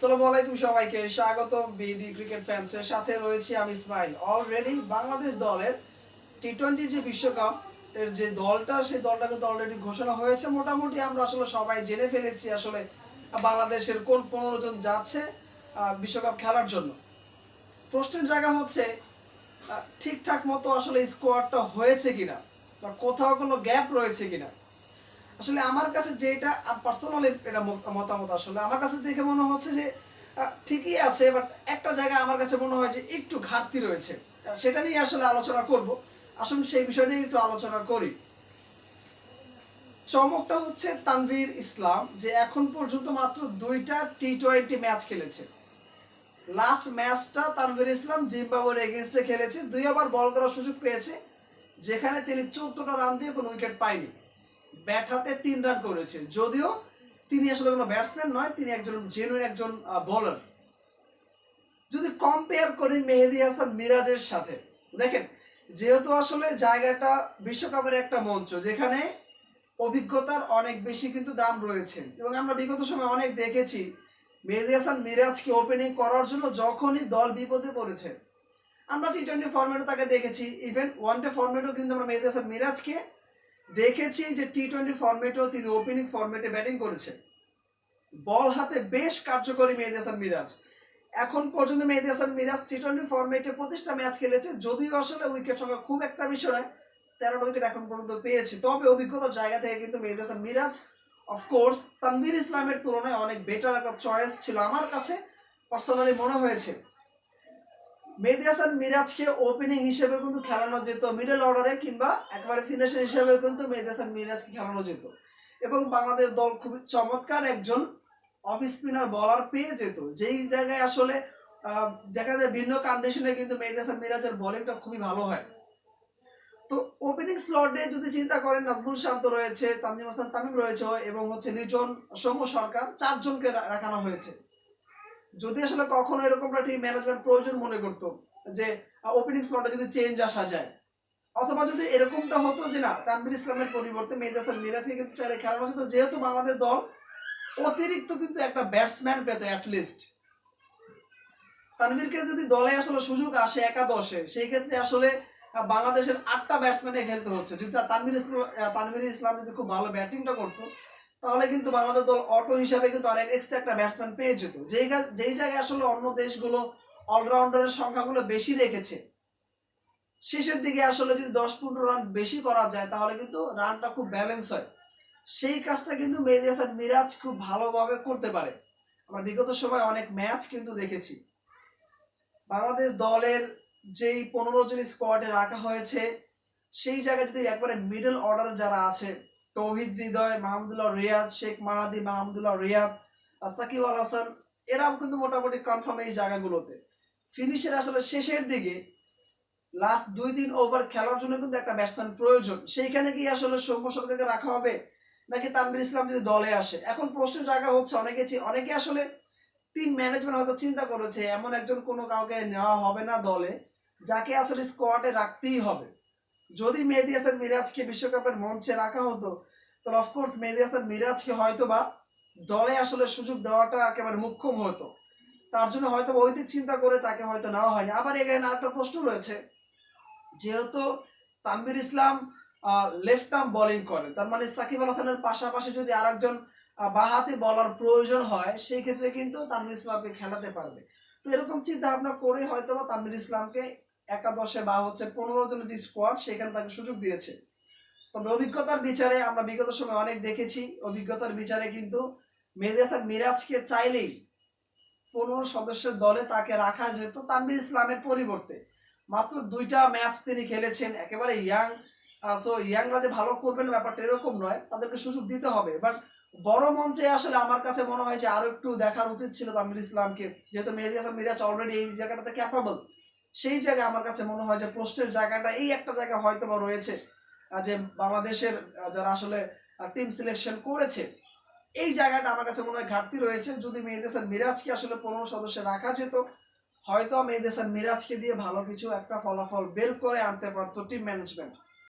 আসসালামু আলাইকুম সবাইকে স্বাগত বিডি ক্রিকেট ফ্যান্সের সাথে রয়েছি আমি ইসমাইল। অলরেডি বাংলাদেশ দলের টি টোয়েন্টির যে বিশ্বকাপ, এর যে দলটা, সেই দলটা কিন্তু অলরেডি ঘোষণা হয়েছে। মোটামুটি আমরা আসলে সবাই জেনে ফেলেছি আসলে বাংলাদেশের কোন পনেরো জন যাচ্ছে বিশ্বকাপ খেলার জন্য। প্রশ্নের জায়গা হচ্ছে ঠিকঠাক মতো আসলে স্কোয়াডটা হয়েছে কিনা, বা কোথাও কোনো গ্যাপ রয়েছে কিনা। আসলে আমার কাছে যেটা পার্সোনালি এটা মতামত আসলে, আমার কাছে দেখে মনে হচ্ছে যে ঠিকই আছে বাট একটা জায়গায় আমার কাছে মনে হয় যে একটু ঘাটতি রয়েছে। সেটা নিয়ে আসলে আলোচনা করব। আসুন সেই বিষয় নিয়ে একটু আলোচনা করি। চমকটা হচ্ছে তানভীর ইসলাম, যে এখন পর্যন্ত মাত্র দুইটা টি টোয়েন্টি ম্যাচ খেলেছে। লাস্ট ম্যাচটা তানভীর ইসলাম জিম্বাবুয়ের এগেনস্টে খেলেছে, দুই ওভার বল করার সুযোগ পেয়েছে, যেখানে তিনি চোদ্দটা রান দিয়ে কোনো উইকেট পায়নি। ব্যাট হাতে তিন রান করেছেন। যদিও তিনি আসলে কোনো ব্যাটসম্যান নয়, তিনি একজন জেনুইন একজন বোলার যদি কম্পেয়ার করি মেহেদি হাসান মিরাজের সাথে, দেখেন, যেহেতু আসলে জায়গাটা বিশ্বকাপের একটা মঞ্চ, যেখানে অভিজ্ঞতার অনেক বেশি কিন্তু দাম রয়েছে। এবং আমরা বিগত সময় অনেক দেখেছি, মেহেদি হাসান মিরাজকে ওপেনিং করার জন্য যখনই দল বিপদে পড়েছে, আমরা টি টোয়েন্টি ফর্মেটও তাকে দেখেছি। ইভেন ওয়ান ডে ফর্মেটও কিন্তু আমরা মেহেদি হাসান মিরাজকে দেখেছি যে টি টোয়েন্টি ফর্মেটেও তিনি ওপেনিং ফর্মেটে ব্যাটিং করেছেন। বল হাতে বেশ কার্যকরী মেহেদি হাসান মিরাজ। এখন পর্যন্ত মেহেদি হাসান মিরাজ টি টোয়েন্টি ফর্মেটে পঁচিশটা ম্যাচ খেলেছে, যদিও আসলে উইকেট সংখ্যা খুব একটা বিষয় নয়, তেরোটা উইকেট এখন পর্যন্ত পেয়েছে। তবে অভিজ্ঞতার জায়গা থেকে কিন্তু মেহেদি হাসান মিরাজ অফকোর্স তানভীর ইসলামের তুলনায় অনেক বেটার একটা চয়েস ছিল আমার কাছে। পার্সোনালি মনে হয়েছে মেহেদি হাসান মিরাজকে ওপেনিং হিসেবে কিন্তু খেলানো যেত মিডল অর্ডারে কিংবা একবারে ফিনিশার হিসেবে কিন্তু মেহেদি হাসান মিরাজকে খেলানো যেত। এবং বাংলাদেশ দল খুবই চমৎকার একজন অফ স্পিনার বলার পেয়ে যেত। যেই জায়গায় আসলে দেখা যায় ভিন্ন কন্ডিশনে কিন্তু মেহেদি হাসান মিরাজের বোলিংটা খুবই ভালো হয়। তো ওপেনিং স্লটে যদি চিন্তা করেন, নাজমুল শান্ত রয়েছে, তানজিম হাসান তামিম রয়েছে, এবং হচ্ছে লিটন সৌম্য সরকার, চারজনকে রাখানো হয়েছে। যদি আসলে কখনো এরকমটা টিম ম্যানেজমেন্ট প্রয়োজন মনে করতো যে ওপেনিং স্লটে যদি চেঞ্জ আসা যায় অথবা যদি এরকমটা হতো যে না তানভীর ইসলামের পরিবর্তে মেহেদি হাসান মিরাজকে কিন্তু চাইলে খেলানো যেত যেহেতু বাংলাদেশ দল অতিরিক্ত কিন্তু একটা ব্যাটসম্যান পেত অ্যাটলিস্ট তানভীরকে যদি দলে আসলে সুযোগ আসে একাদশে সেই ক্ষেত্রে আসলে বাংলাদেশের আটটা ব্যাটসম্যানে খেলতে হচ্ছে। যদি তা- তানভীর ইসলাম আহ, তানভীর ইসলাম যদি খুব ভালো ব্যাটিংটা করতো তাহলে কিন্তু বাংলাদেশ দল অটো হিসাবে কিন্তু অনেক এক্সট্রা একটা ব্যাটসম্যান পেয়ে যেত। যেই যেই জায়গায় আসলে অন্য দেশগুলো অলরাউন্ডারের সংখ্যাগুলো বেশি রেখেছে, শেষের দিকে আসলে যদি দশ পনেরো রান বেশি করা যায়, তাহলে কিন্তু রানটা খুব ব্যালেন্স হয়। সেই কাজটা কিন্তু মেহেদি মিরাজ খুব ভালোভাবে করতে পারে। আমরা বিগত সময় অনেক ম্যাচ কিন্তু দেখেছি। বাংলাদেশ দলের যেই পনেরো জন স্কোয়াডে রাখা হয়েছে, সেই জায়গায় যদি একবারে মিডল অর্ডার যারা আছে তৌহিদ হৃদয়, মাহমুদুল্লাহ রিয়াদ, শেখ মাহাদি মাহমুদুল্লাহ রিয়াদ সাকিব আল হাসান, এরাও কিন্তু মোটামুটি কনফার্ম এই জায়গাগুলোতে। ফিনিশের আসলে শেষের দিকে লাস্ট দুই তিন ওভার খেলার জন্য কিন্তু একটা ব্যাটসম্যান প্রয়োজন। সেইখানে কি আসলে সৌম্য সরকারকে রাখা হবে? নাকি তানভীর ইসলাম যদি দলে আসে? এখন প্রশ্নের জায়গা হচ্ছে, অনেকে অনেকে আসলে টিম ম্যানেজমেন্ট হয়তো চিন্তা করেছে, এমন একজন কোনো কাউকে নেওয়া হবে না দলে, যাকে আসলে স্কোয়াডে রাখতেই হবে। যদি মেহেদি হাসান মিরাজকে বিশ্বকাপের মঞ্চে রাখা হতো, তাহলে অফকোর্স মেহেদি হাসান মিরাজকে হয়তো বা দলে আসলে সুযোগ দেওয়াটা একেবারে মুখ্যম হতো। তার জন্য হয়তো ওই চিন্তা করে তাকে হয়তো নেওয়া হয়নি। আবার এখানে আরেকটা প্রশ্ন রয়েছে, যেহেতু Tanvir Islam left arm bowling করে তার মানে সাকিব আল হাসানের পাশাপাশি যদি আরেকজন বাঁহাতি বলার প্রয়োজন হয়, সেই ক্ষেত্রে কিন্তু তানভীর ইসলামকে খেলাতে পারবে। তো এরকম চিন্তা ভাবনা করে হয়তো বা তানভীর ইসলামকে একাদশে বা হচ্ছে পনেরো জনের যে স্কোয়াড সেখানে তাকে সুযোগ দিয়েছে। তবে অভিজ্ঞতার বিচারে আমরা বিগত সময় অনেক দেখেছি, অভিজ্ঞতার বিচারে কিন্তু মেহেদি মিরাজকে চাইলেই পনেরো সদস্যের দলে তাকে রাখা যেত তানভীর ইসলামের পরিবর্তে। মাত্র দুইটা ম্যাচ তিনি খেলেছেন, একেবারে ইয়াং সো ইয়াংরা যে ভালো করবেন ব্যাপারটা এরকম নয়, তাদেরকে সুযোগ দিতে হবে। বাট বড় মঞ্চে আসলে আমার কাছে মনে হয় যে আরও একটু দেখার উচিত ছিল তানভীর ইসলামকে, যেহেতু মেহেদি হাসান মিরাজ অলরেডি এই জায়গাটাতে ক্যাপাবল সেই জায়গায় আমার কাছে মনে হয় যে প্রশ্নের জায়গাটা, এই একটা জায়গা হয়তো বা রয়েছে যে বাংলাদেশের যারা আসলে টিম সিলেকশন করেছে, এই জায়গাটা আমার কাছে মনে হয় ঘাটতি রয়েছে। যদি মেহেদেসান মিরাজকে আসলে পনেরো সদস্যে রাখা যেত হয়তো মেহেদেসান মিরাজকে দিয়ে ভালো কিছু একটা ফলাফল বের করে আনতে পারতো টিম ম্যানেজমেন্ট